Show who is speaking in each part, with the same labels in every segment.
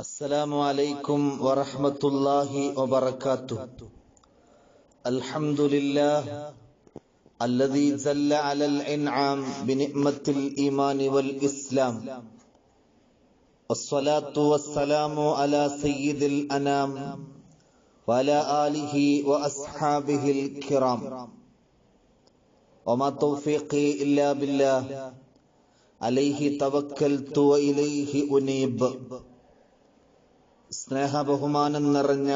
Speaker 1: السلام عليكم ورحمة الله وبركاته الحمد لله الذي زل على الإنعام بنعمة الإيمان والإسلام والصلاة والسلام على سيد الأنام وعلى آله وأصحابه الكرام وما توفيقي إلا بالله عليه توكلت وإليه أنيب സ്നേഹബഹുമാനം നിറഞ്ഞ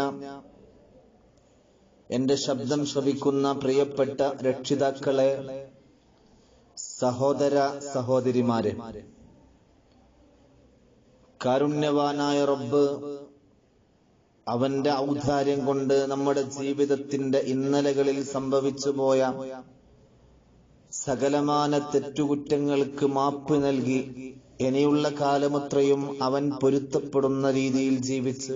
Speaker 1: എന്റെ ശബ്ദം ശ്രവിക്കുന്ന പ്രിയപ്പെട്ട രക്ഷിതാക്കളെ സഹോദര സഹോദരിമാരെ. കാരുണ്യവാനായ റബ്ബ് അവന്റെ ഔദാര്യം കൊണ്ട് നമ്മുടെ ജീവിതത്തിന്റെ ഇന്നലകളിൽ സംഭവിച്ചു പോയ സകലമാന തെറ്റുകുറ്റങ്ങൾക്ക് മാപ്പ് നൽകി ഇനിയുള്ള കാലമത്രയും അവൻ പൊരുത്തപ്പെടുന്ന രീതിയിൽ ജീവിച്ച്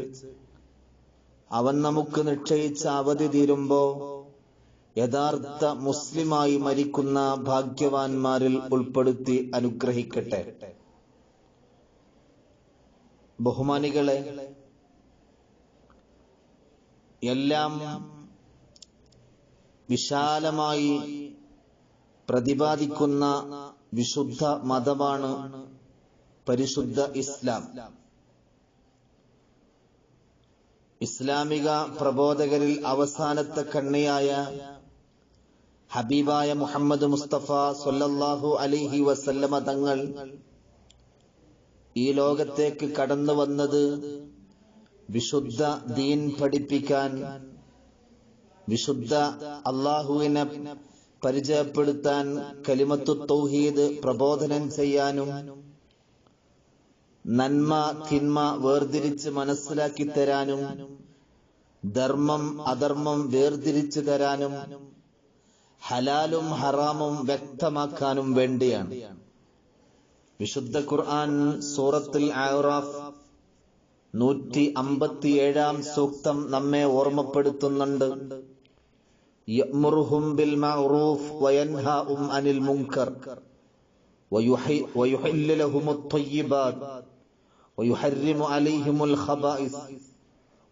Speaker 1: അവൻ നമുക്ക് നിശ്ചയിച്ച അവധി തീരുമ്പോ യഥാർത്ഥ മുസ്ലിമായി മരിക്കുന്ന ഭാഗ്യവാന്മാരിൽ ഉൾപ്പെടുത്തി അനുഗ്രഹിക്കട്ടെ. ബഹുമാനികളെ എല്ലാം വിശാലമായി പ്രതിപാദിക്കുന്ന വിശുദ്ധ മതമാണ് പരിശുദ്ധ ഇസ്ലാം. ഇസ്ലാമിക പ്രബോധകരിൽ അവസാനത്തെ കണ്ണിയായ ഹബീബായ മുഹമ്മദ് മുസ്തഫ സൊല്ലാഹു അലിഹി വസല്ലമ തങ്ങൾ ഈ ലോകത്തേക്ക് കടന്നു വന്നത് വിശുദ്ധ ദീൻ പഠിപ്പിക്കാൻ വിശുദ്ധ അള്ളാഹുവിനെ പരിചയപ്പെടുത്താൻ കലിമത്തു തൗഹീദ് പ്രബോധനം ചെയ്യാനും നന്മ തിന്മ വേർതിരിച്ച് മനസ്സിലാക്കി തരാനും ധർമ്മം അധർമ്മം വേർതിരിച്ചു തരാനും ഹലാലും ഹറാമും വ്യക്തമാക്കാനും വേണ്ടിയാണ്. വിശുദ്ധ ഖുർആൻ സൂറത്തിൽ ആറാഫ് നൂറ്റി അമ്പത്തിയേഴാം സൂക്തം നമ്മെ ഓർമ്മപ്പെടുത്തുന്നുണ്ട്. യഅ്മുറുഹും അനിൽ മുങ്കർ വയുഹി ويحرم عليهم الخبائث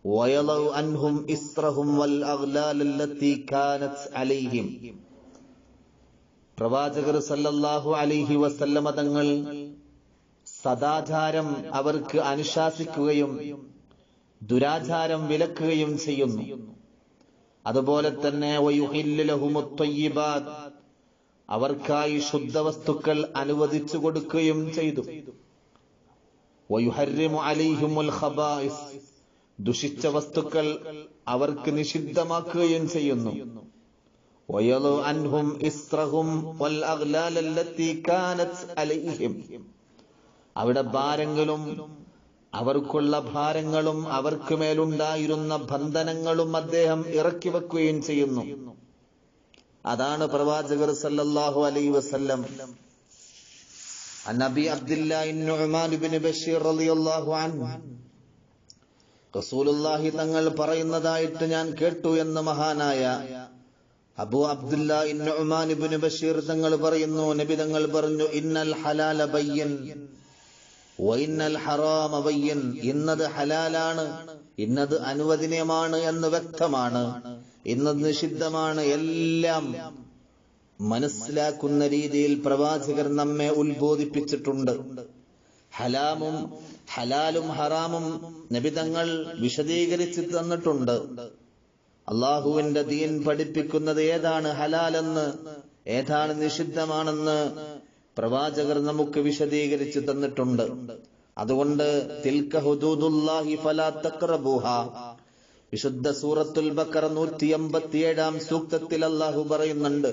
Speaker 1: ويضع عنهم إسرهم والأغلال التي كانت عليهم പ്രവാചകർ സല്ലല്ലാഹു അലൈഹി വസല്ലമ തങ്ങൾ സദാചാരം അവർക്ക് അനുശാസിക്കുകയും ദുരാചാരം വിലക്കുകയും ചെയ്യുന്നു അതുപോലെ തന്നെ അവർക്കായി ശുദ്ധവസ്തുക്കൾ അനുവദിച്ചു കൊടുക്കുകയും ചെയ്തു ദുഷിച്ച വസ്തുക്കൾ അവർക്ക് നിഷിദ്ധമാക്കുകയും ചെയ്യുന്നു. അവിടെ ഭാരങ്ങളും അവർക്കുള്ള ഭാരങ്ങളും അവർക്ക് മേലുണ്ടായിരുന്ന ബന്ധനങ്ങളും അദ്ദേഹം ഇറക്കി വെക്കുകയും ചെയ്യുന്നു. അതാണ് പ്രവാചകർ സല്ലല്ലാഹു അലൈ വസല്ലം നബി അബ്ദുല്ലാഹിൻ ബഷീർ റളിയല്ലാഹു അൻഹു. റസൂലുള്ളാഹി തങ്ങൾ പറയുന്നതായിട്ട് ഞാൻ കേട്ടു എന്ന് മഹാനായ അബു അബ്ദുല്ലാഹിൻ ഇബ്നു ബഷീർ തങ്ങൾ പറയുന്നു. നബി തങ്ങൾ പറഞ്ഞു ഇന്നൽ ഹലാല ബയ്യൻ വൈന്നൽ ഹറാമ ബയ്യൻ. ഇന്നത് ഹലാലാണ് ഇന്നത് അനുവദനീയമാണ് എന്ന് വ്യക്തമാണ്. ഇന്നത് നിഷിദ്ധമാണ് എല്ലാം മനസ്സിലാക്കുന്ന രീതിയിൽ പ്രവാചകർ നമ്മെ ഉത്ബോധിപ്പിച്ചിട്ടുണ്ട്. ഹലാമും ഹലാലും ഹറാമും നബിതങ്ങൾ വിശദീകരിച്ച് തന്നിട്ടുണ്ട്. അള്ളാഹുവിന്റെ ദീൻ പഠിപ്പിക്കുന്നത് ഏതാണ്? ഹലാലെന്ന് ഏതാണ് നിഷിദ്ധമാണെന്ന് പ്രവാചകർ നമുക്ക് വിശദീകരിച്ചു തന്നിട്ടുണ്ട്. അതുകൊണ്ട് വിശുദ്ധ സൂറത്തുൽ ബക്കറ നൂറ്റി എൺപത്തിയേഴാം സൂക്തത്തിൽ അള്ളാഹു പറയുന്നുണ്ട്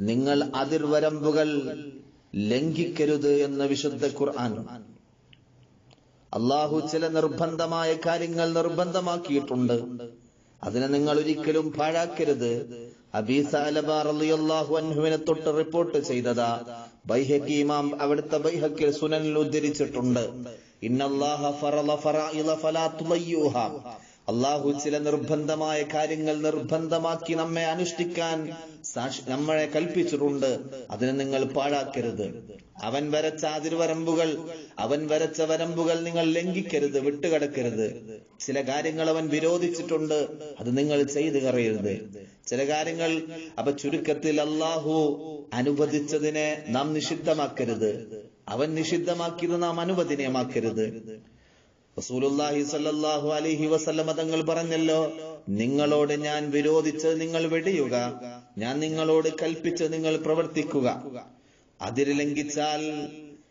Speaker 1: നിങ്ങൾ അതിർവരമ്പുകൾ ലംഘിക്കരുത് എന്ന് വിശുദ്ധ ഖുർആൻ. അള്ളാഹു ചില നിർബന്ധമായ കാര്യങ്ങൾ നിർബന്ധമാക്കിയിട്ടുണ്ട്. അതിനെ നിങ്ങൾ ഒരിക്കലും പാഴാക്കരുത്. അബീസാലബാറിയാഹു തൊട്ട് റിപ്പോർട്ട് ചെയ്തതാ. ബൈഹക്കി ഇമാം അവിടുത്തെ ബൈഹക്കിൽ സുനനിൽ ഉദ്ധരിച്ചിട്ടുണ്ട്. അള്ളാഹു ചില നിർബന്ധമായ കാര്യങ്ങൾ നിർബന്ധമാക്കി നമ്മെ അനുഷ്ഠിക്കാൻ നമ്മളെ കൽപ്പിച്ചിട്ടുണ്ട്. അതിനെ നിങ്ങൾ പാഴാക്കരുത്. അവൻ വരച്ച അതിർവരമ്പുകൾ അവൻ വരച്ച വരമ്പുകൾ നിങ്ങൾ ലംഘിക്കരുത് വിട്ടുകിടക്കരുത്. ചില കാര്യങ്ങൾ അവൻ വിരോധിച്ചിട്ടുണ്ട് അത് നിങ്ങൾ ചെയ്തു കറിയരുത് ചില കാര്യങ്ങൾ അപ്പൊ ചുരുക്കത്തിൽ അള്ളാഹു അനുവദിച്ചതിനെ നാം നിഷിദ്ധമാക്കരുത്. അവൻ നിഷിദ്ധമാക്കിയത് നാം അനുവദനീയമാക്കരുത്. റസൂലുല്ലാഹി അലൈഹി വസല്ലമ തങ്ങൾ പറഞ്ഞല്ലോ നിങ്ങളോട് ഞാൻ വിരോധിച്ച് നിങ്ങൾ വെടിയുക ഞാൻ നിങ്ങളോട് കൽപ്പിച്ച് നിങ്ങൾ പ്രവർത്തിക്കുക. അതിര് ലംഘിച്ചാൽ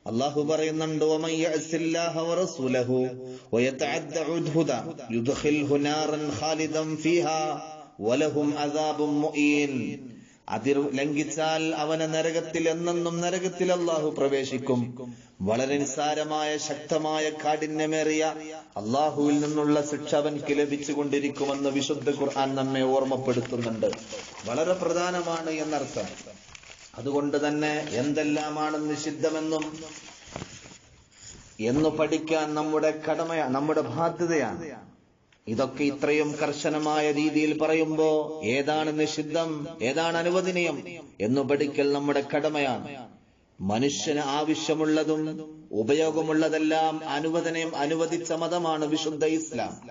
Speaker 1: അള്ളാഹു പറയുന്നുണ്ട് ഫീഹാ വലഹും മുഈൻ. അതിർ ലംഘിച്ചാൽ അവനെ നരകത്തിൽ എന്നെന്നും നരകത്തിൽ അള്ളാഹു പ്രവേശിക്കും. വളരെ നിസ്സാരമായ ശക്തമായ കാഠിന്യമേറിയ അള്ളാഹുവിൽ നിന്നുള്ള ശിക്ഷ അവൻക്ക് ലഭിച്ചുകൊണ്ടിരിക്കുമെന്ന് വിശുദ്ധ ഖുർആൻ നമ്മെ ഓർമ്മപ്പെടുത്തുന്നുണ്ട്. വളരെ പ്രധാനമാണ് എന്നർത്ഥം. അതുകൊണ്ട് തന്നെ എന്തെല്ലാമാണ് നിഷിദ്ധമെന്നും എന്ന് പഠിക്കാൻ നമ്മുടെ കടമയാണ് നമ്മുടെ ബാധ്യതയാണ്. ഇതൊക്കെ ഇത്രയും കർശനമായ രീതിയിൽ പറയുമ്പോ ഏതാണ് നിഷിദ്ധം ഏതാണ് അനുവദനീയം എന്ന് പഠിക്കൽ നമ്മുടെ കടമയാണ്. മനുഷ്യന് ആവശ്യമുള്ളതും ഉപയോഗമുള്ളതെല്ലാം അനുവദനയും അനുവദിച്ച മതമാണ് വിശുദ്ധ ഇസ്ലാം.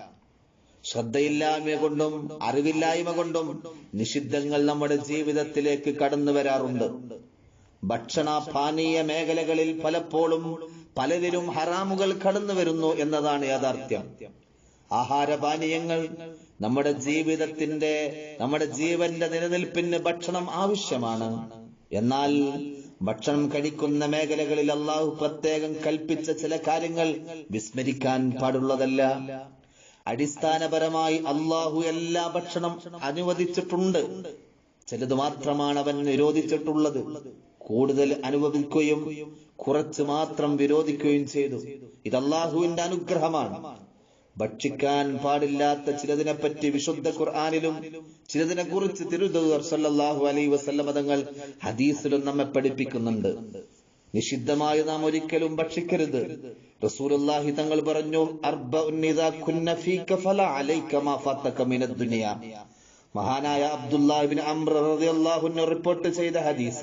Speaker 1: ശ്രദ്ധയില്ലായ്മ കൊണ്ടും അറിവില്ലായ്മ കൊണ്ടും നിഷിദ്ധങ്ങൾ നമ്മുടെ ജീവിതത്തിലേക്ക് കടന്നു വരാറുണ്ട്. ഭക്ഷണ പാനീയ മേഖലകളിൽ പലപ്പോഴും പലതിലും ഹറാമുകൾ കടന്നു വരുന്നു എന്നതാണ് യാഥാർത്ഥ്യം. ആഹാരപാനീയങ്ങൾ നമ്മുടെ ജീവിതത്തിന്റെ നമ്മുടെ ജീവന്റെ നിലനിൽപ്പിന് ഭക്ഷണം ആവശ്യമാണ്. എന്നാൽ ഭക്ഷണം കഴിക്കുന്ന മേഖലകളിൽ അള്ളാഹു പ്രത്യേകം കൽപ്പിച്ച ചില കാര്യങ്ങൾ വിസ്മരിക്കാൻ പാടുള്ളതല്ല. അടിസ്ഥാനപരമായി അള്ളാഹു എല്ലാ ഭക്ഷണം അനുവദിച്ചിട്ടുണ്ട്. ചിലത് മാത്രമാണ് അവൻ നിരോധിച്ചിട്ടുള്ളത്. കൂടുതൽ അനുവദിക്കുകയും കുറച്ച് മാത്രം വിരോധിക്കുകയും ചെയ്തു. ഇത് അള്ളാഹുവിന്റെ അനുഗ്രഹമാണ്. ഭക്ഷിക്കാൻ പാടില്ലാത്ത ചിലതിനെ പറ്റി വിശുദ്ധ ഖുർആാനിലും ചിലതിനെ കുറിച്ച് തിരുദൂർ സല്ലല്ലാഹു അലൈഹി വസല്ലമ തങ്ങൾ ഹദീസിലും നമ്മെ പഠിപ്പിക്കുന്നുണ്ട്. നിഷിദ്ധമായി നാം ഒരിക്കലും ഭക്ഷിക്കരുത്. റസൂലുള്ളാഹി തങ്ങൾ പറഞ്ഞു അർബ മഹാനായ അബ്ദുല്ലാഹിബിൻ അംർ റളിയല്ലാഹു അൻഹു റിപ്പോർട്ട് ചെയ്ത ഹദീസ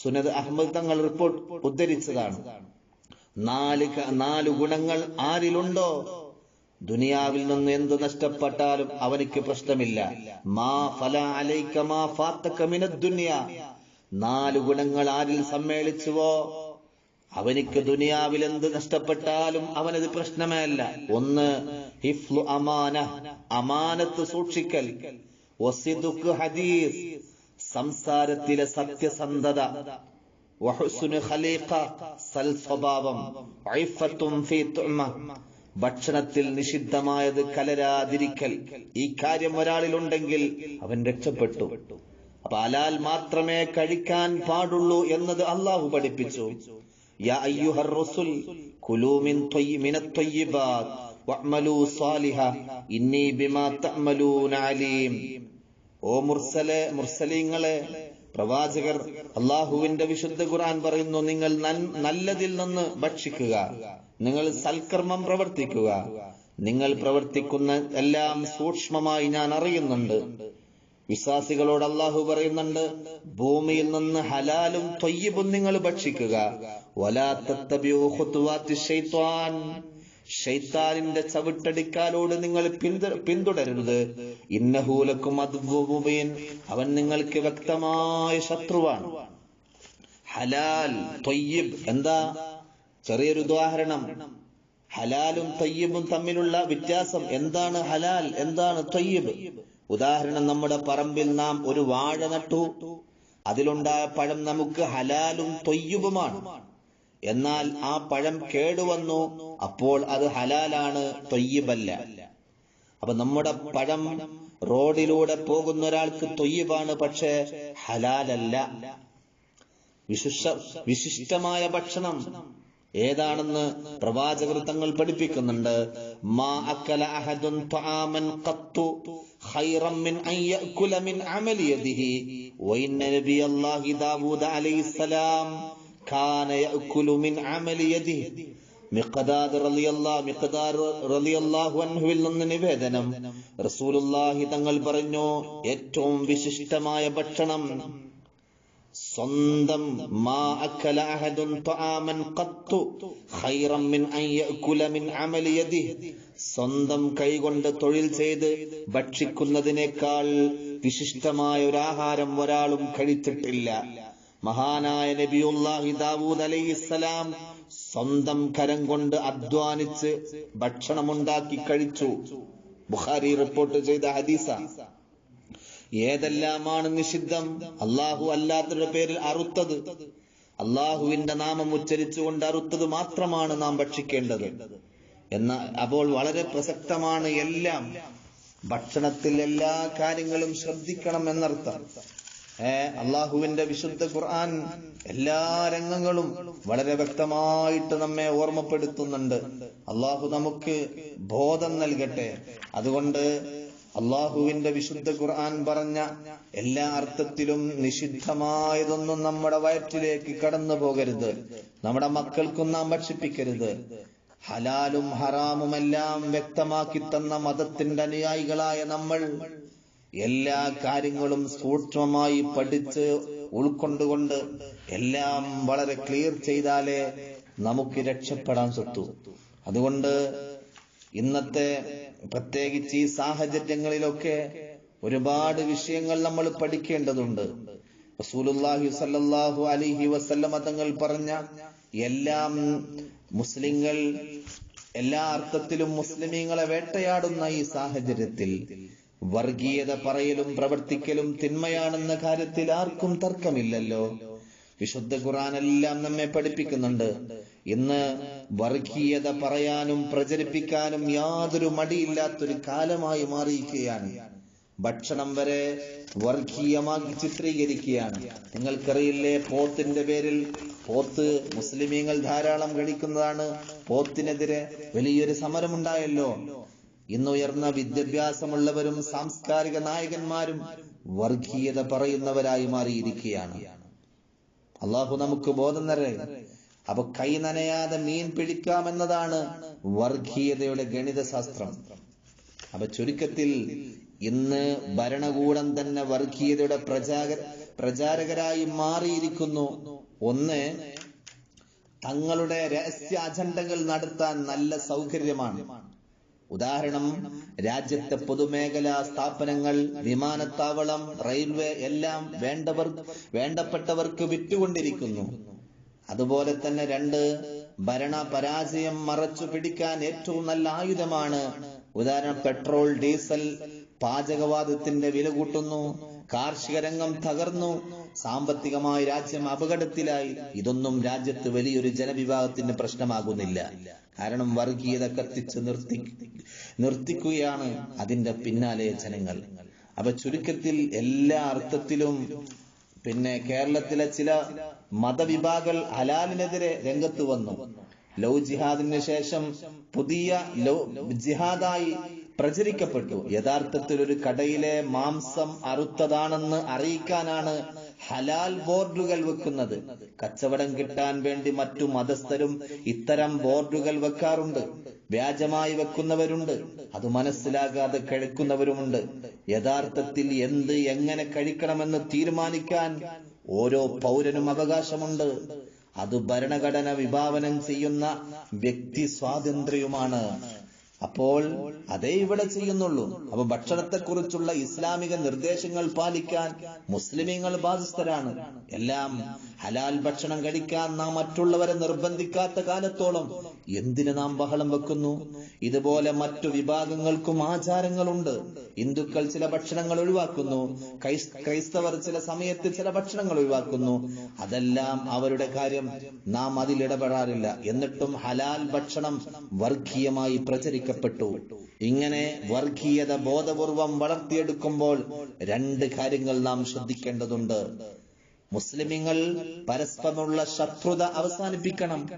Speaker 1: സുനദ് അഹ്മദ് തങ്ങൾ റിപ്പോർട്ട് ഉദ്ധരിച്ചതാണ്. നാല് നാല് ഗുണങ്ങൾ ആരിലുണ്ടോ? ദുനിയാവിൽ നിന്ന് എന്ത് നഷ്ടപ്പെട്ടാലും അവനിക്ക് പ്രശ്നമില്ല. മാ ഫല അലൈക മാ ഫാത്തക മിനദ് ദുനിയ. നാല് ഗുണങ്ങൾ ആരിൽ സമ്മേളിച്ചുവോ? അവനിക്ക് ദുനിയാവിൽ എന്ത് നഷ്ടപ്പെട്ടാലും അവനത് പ്രശ്നമേ അല്ല ഒന്ന് ഹിഫ്ലു അമാന അമാനത്ത് സൂക്ഷിക്കൽ. വസിദുക്ക് ഹദീസ് സംസാരത്തിലെ സത്യസന്ധത. വഹുസ്നു ഖലീഖ സൽ സ്വഭാവം ഐഫത്തും ഫീ തുഅമ ഭക്ഷണത്തിൽ നിഷിദ്ധമായത് കലരാതിരിക്കൽ. ഈ കാര്യം ഒരാളിലുണ്ടെങ്കിൽ അവൻ രക്ഷപ്പെട്ടു. അപ്പൊ അലാൽ മാത്രമേ കഴിക്കാൻ പാടുള്ളൂ എന്നത് അള്ളാഹു പഠിപ്പിച്ചു. ഓ മുർസലെ മുർസലീങ്ങളെ പ്രവാചകർ അള്ളാഹുവിന്റെ വിശുദ്ധ ഖുർആൻ പറയുന്നു നിങ്ങൾ നല്ലതിൽ നിന്ന് ഭക്ഷിക്കുക. നിങ്ങൾ സൽക്കർമ്മം പ്രവർത്തിക്കുക. നിങ്ങൾ പ്രവർത്തിക്കുന്ന എല്ലാം സൂക്ഷ്മമായി ഞാൻ അറിയുന്നുണ്ട്. വിശ്വാസികളോട് അള്ളാഹു പറയുന്നുണ്ട് ഭൂമിയിൽ നിന്ന് ഹലാലും തൊയ്യബും നിങ്ങൾ ഭക്ഷിക്കുക. വലാ ഷൈത്താനിന്റെ ചവിട്ടടിക്കാലോട് നിങ്ങൾ പിന്തു- പിന്തുടരരുത് ഇന്നഹൂലക്കും മുബീൻ. അവൻ നിങ്ങൾക്ക് വ്യക്തമായ ശത്രുവാണ്. ഹലാൽ തൊയ്യബ്. എന്താ? ചെറിയൊരു ഉദാഹരണം. ഹലാലും തൊയ്യബും തമ്മിലുള്ള വ്യത്യാസം എന്താണ് ഹലാൽ? എന്താണ് തൊയ്യബ്? ഉദാഹരണം നമ്മുടെ പറമ്പിൽ നാം ഒരു വാഴ നട്ടു. അതിലുണ്ടായ പഴം നമുക്ക് ഹലാലും തൊയ്യബുമാണ്. എന്നാൽ ആ പഴം കേടുവന്നു. അപ്പോൾ അത് ഹലാലാണ് തൊയ്യബല്ല. അപ്പൊ നമ്മുടെ പഴം റോഡിലൂടെ പോകുന്ന ഒരാൾക്ക് തൊയ്യബാണ് പക്ഷേ ഹലാലല്ല. വിശിഷ്ട വിശിഷ്ടമായ ഭക്ഷണം ഏതാണെന്ന് പ്രവാചകർ തങ്ങൾ പഠിപ്പിക്കുന്നുണ്ട്. മാ അക്കല അഹദുൻ ത്വആമൻ ഖത്തു ഖൈറൻ മിൻ അൻ മിൻ യദിഹി. വഇന്ന നബിയല്ലാഹി അലൈഹിസ്സലാം കാന യഅകുലു മിൻ അമലി യദിഹി മിഖ്ദാദ് റളിയല്ലാഹു മിഖ്ദാദ് റളിയല്ലാഹു അൻഹുവിൽ നിന്ന് നിവേദനം. റസൂലുള്ളാഹി തങ്ങൾ പറഞ്ഞു ഏറ്റവും വിശിഷ്ടമായ ഭക്ഷണം സ്വന്തം മാ അക്കല അഹദുൻ തആമൻ ഖത്തു ഖൈറൻ മിൻ അൻ യഅകുല മിൻ അമലി യദിഹി സ്വന്തം കൈകൊണ്ട് തൊഴിൽ ചെയ്ത് ഭക്ഷിക്കുന്നതിനേക്കാൾ വിശിഷ്ടമായ ഒരു ആഹാരം ഒരാളും കഴിച്ചിട്ടില്ല. മഹാനായ നബിയുല്ലാഹി ദാവൂദ് അലൈഹിസ്സലാം സ്വന്തം കരം കൊണ്ട് അധ്വാനിച്ച് ഭക്ഷണമുണ്ടാക്കി കഴിച്ചു. ബുഖാരി റിപ്പോർട്ട് ചെയ്ത ഹദീസ ഏതെല്ലാമാണ് നിഷിദ്ധം? അള്ളാഹു അല്ലാത്തവരുടെ പേരിൽ അറുത്തത്. അള്ളാഹുവിന്റെ നാമം ഉച്ചരിച്ചുകൊണ്ട് അറുത്തത് മാത്രമാണ് നാം ഭക്ഷിക്കേണ്ടത്. എന്ന അപ്പോൾ വളരെ പ്രസക്തമാണ് എല്ലാം. ഭക്ഷണത്തിൽ എല്ലാ കാര്യങ്ങളും ശ്രദ്ധിക്കണം എന്നർത്ഥം. അള്ളാഹുവിന്റെ വിശുദ്ധ ഖുർആൻ എല്ലാ രംഗങ്ങളും വളരെ വ്യക്തമായിട്ട് നമ്മെ ഓർമ്മപ്പെടുത്തുന്നുണ്ട്. അള്ളാഹു നമുക്ക് ബോധം നൽകട്ടെ. അതുകൊണ്ട് അള്ളാഹുവിന്റെ വിശുദ്ധ ഖുർആൻ പറഞ്ഞ എല്ലാ അർത്ഥത്തിലും നിഷിദ്ധമായതൊന്നും നമ്മുടെ വയറ്റിലേക്ക് കടന്നു പോകരുത്. നമ്മുടെ മക്കൾക്കും നാം ഭക്ഷിപ്പിക്കരുത്. ഹലാലും ഹറാമുമെല്ലാം വ്യക്തമാക്കി തന്ന മതത്തിന്റെ അനുയായികളായ നമ്മൾ എല്ലാ കാര്യങ്ങളും സൂക്ഷ്മമായി പഠിച്ച് ഉൾക്കൊണ്ടുകൊണ്ട് എല്ലാം വളരെ ക്ലിയർ ചെയ്താലേ നമുക്ക് രക്ഷപ്പെടാൻ സത്തു അതുകൊണ്ട് ഇന്നത്തെ പ്രത്യേകിച്ച് ഈ സാഹചര്യങ്ങളിലൊക്കെ ഒരുപാട് വിഷയങ്ങൾ നമ്മൾ പഠിക്കേണ്ടതുണ്ട്. റസൂലുള്ളാഹി സല്ലല്ലാഹു അലൈഹി വസല്ലമ തങ്ങൾ പറഞ്ഞ എല്ലാം മുസ്ലിങ്ങൾ എല്ലാ അർത്ഥത്തിലും മുസ്ലിമീങ്ങളെ വേട്ടയാടുന്ന ഈ സാഹചര്യത്തിൽ വർഗീയത പറയലും പ്രവർത്തിക്കലും തിന്മയാണെന്ന കാര്യത്തിൽ ആർക്കും തർക്കമില്ലല്ലോ. വിശുദ്ധ എല്ലാം നമ്മെ പഠിപ്പിക്കുന്നുണ്ട്. ഇന്ന് വർഗീയത പറയാനും പ്രചരിപ്പിക്കാനും യാതൊരു മടിയില്ലാത്തൊരു കാലമായി മാറിയിരിക്കുകയാണ്. ഭക്ഷണം വരെ വർഗീയമാക്കി ചിത്രീകരിക്കുകയാണ്. നിങ്ങൾക്കറിയില്ലേ പോത്തിന്റെ പേരിൽ പോത്ത് മുസ്ലിമീങ്ങൾ ധാരാളം കഴിക്കുന്നതാണ്. പോത്തിനെതിരെ വലിയൊരു സമരമുണ്ടായല്ലോ. ഇന്നുയർന്ന വിദ്യാഭ്യാസമുള്ളവരും സാംസ്കാരിക നായകന്മാരും വർഗീയത പറയുന്നവരായി മാറിയിരിക്കുകയാണ്. അള്ളാഹു നമുക്ക് ബോധം തരേ അപ്പൊ കൈ നനയാതെ മീൻ പിടിക്കാമെന്നതാണ് വർഗീയതയുടെ ഗണിതശാസ്ത്രം. അപ്പൊ ചുരുക്കത്തിൽ ഇന്ന് ഭരണകൂടം തന്നെ വർഗീയതയുടെ പ്രചാര പ്രചാരകരായി മാറിയിരിക്കുന്നു. ഒന്ന് തങ്ങളുടെ രഹസ്യ അജണ്ടകൾ നടത്താൻ നല്ല സൗകര്യമാണ്. ഉദാഹരണം രാജ്യത്തെ പൊതുമേഖലാ സ്ഥാപനങ്ങൾ വിമാനത്താവളം റെയിൽവേ എല്ലാം വേണ്ടവർ വേണ്ടപ്പെട്ടവർക്ക് വിറ്റുകൊണ്ടിരിക്കുന്നു. അതുപോലെ തന്നെ രണ്ട് ഭരണ പരാജയം മറച്ചു പിടിക്കാൻ ഏറ്റവും നല്ല ആയുധമാണ്. ഉദാഹരണം പെട്രോൾ ഡീസൽ പാചകവാദത്തിന്റെ വില കൂട്ടുന്നു കാർഷിക രംഗം തകർന്നു സാമ്പത്തികമായി രാജ്യം അപകടത്തിലായി. ഇതൊന്നും രാജ്യത്ത് വലിയൊരു ജനവിഭാഗത്തിന് പ്രശ്നമാകുന്നില്ല. കാരണം വർഗീയത കത്തിച്ച് നിർത്തി നിർത്തിക്കുകയാണ് അതിന്റെ പിന്നാലെ ജനങ്ങൾ. അപ്പൊ ചുരുക്കത്തിൽ എല്ലാ അർത്ഥത്തിലും പിന്നെ കേരളത്തിലെ ചില മതവിഭാഗങ്ങൾ ഹലാലിനെതിരെ രംഗത്ത് വന്നു. ലവ് ജിഹാദിന് ശേഷം പുതിയ ലവ് ജിഹാദായി പ്രചരിക്കപ്പെട്ടു. യഥാർത്ഥത്തിൽ ഒരു കടയിലെ മാംസം അറുത്തതാണെന്ന് അറിയിക്കാനാണ് ഹലാൽ ബോർഡുകൾ വെക്കുന്നത്. കച്ചവടം കിട്ടാൻ വേണ്ടി മറ്റു മതസ്ഥരും ഇത്തരം ബോർഡുകൾ വെക്കാറുണ്ട്. വ്യാജമായി വെക്കുന്നവരുണ്ട്. അത് മനസ്സിലാകാതെ കഴിക്കുന്നവരുമുണ്ട്. യഥാർത്ഥത്തിൽ എന്ത് എങ്ങനെ കഴിക്കണമെന്ന് തീരുമാനിക്കാൻ ഓരോ പൗരനും അവകാശമുണ്ട്. അത് ഭരണഘടന വിഭാവനം ചെയ്യുന്ന വ്യക്തി സ്വാതന്ത്ര്യവുമാണ്. അപ്പോൾ അതേ ഇവിടെ ചെയ്യുന്നുള്ളൂ. അപ്പൊ ഭക്ഷണത്തെക്കുറിച്ചുള്ള ഇസ്ലാമിക നിർദ്ദേശങ്ങൾ പാലിക്കാൻ മുസ്ലിമീങ്ങൾ ബാധ്യസ്ഥരാണ്. എല്ലാം ഹലാൽ ഭക്ഷണം കഴിക്കാൻ നാം മറ്റുള്ളവരെ നിർബന്ധിക്കാത്ത കാലത്തോളം എന്തിന് നാം ബഹളം വെക്കുന്നു? ഇതുപോലെ മറ്റു വിഭാഗങ്ങൾക്കും ആചാരങ്ങളുണ്ട്. ഹിന്ദുക്കൾ ചില ഭക്ഷണങ്ങൾ ഒഴിവാക്കുന്നു. ക്രൈസ്തവർ ചില സമയത്ത് ചില ഭക്ഷണങ്ങൾ ഒഴിവാക്കുന്നു. അതെല്ലാം അവരുടെ കാര്യം. നാം അതിലിടപെടാറില്ല എന്നിട്ടും ഹലാൽ ഭക്ഷണം വർഗീയമായി നശിപ്പിക്കപ്പെട്ടു ഇങ്ങനെ വർഗീയത ബോധപൂർവം വളർത്തിയെടുക്കുമ്പോൾ രണ്ട് കാര്യങ്ങൾ നാം ശ്രദ്ധിക്കേണ്ടതുണ്ട്. മുസ്ലിമിങ്ങൾ പരസ്പരമുള്ള ശത്രുത അവസാനിപ്പിക്കണം.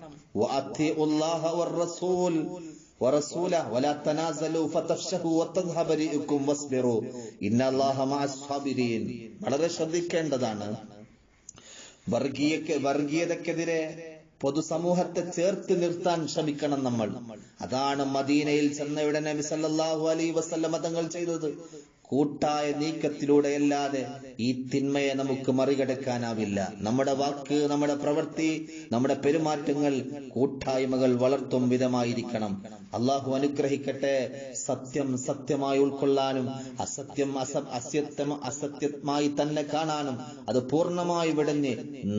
Speaker 1: വളരെ ശ്രദ്ധിക്കേണ്ടതാണ്. വർഗീയതക്കെതിരെ പൊതുസമൂഹത്തെ ചേർത്ത് നിർത്താൻ ശ്രമിക്കണം നമ്മൾ. അതാണ് മദീനയിൽ ചെന്നയുടനെ നബി സല്ലല്ലാഹു അലൈഹി വസല്ലമ തങ്ങൾ ചെയ്തത്. കൂട്ടായ നീക്കത്തിലൂടെ അല്ലാതെ ഈ തിന്മയെ നമുക്ക് മറികടക്കാനാവില്ല. നമ്മുടെ വാക്ക് നമ്മുടെ പ്രവൃത്തി നമ്മുടെ പെരുമാറ്റങ്ങൾ കൂട്ടായ്മകൾ വളർത്തും വിധമായിരിക്കണം. അള്ളാഹു അനുഗ്രഹിക്കട്ടെ. സത്യം സത്യമായി ഉൾക്കൊള്ളാനും അസത്യം അസ അസത്യം അസത്യമായി തന്നെ കാണാനും അത് പൂർണമായി വിടഞ്ഞ്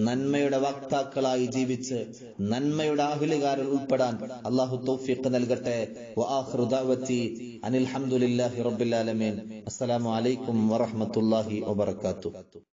Speaker 1: നന്മയുടെ വക്താക്കളായി ജീവിച്ച് നന്മയുടെ ആഹുലുകാരിൽ ഉൾപ്പെടാൻ അള്ളാഹു തൗഫീഖ് നൽകട്ടെ. വആഖിറു ദഅവതി അനിൽ ഹംദുലില്ലാഹി റബ്ബിൽ wabarakatuh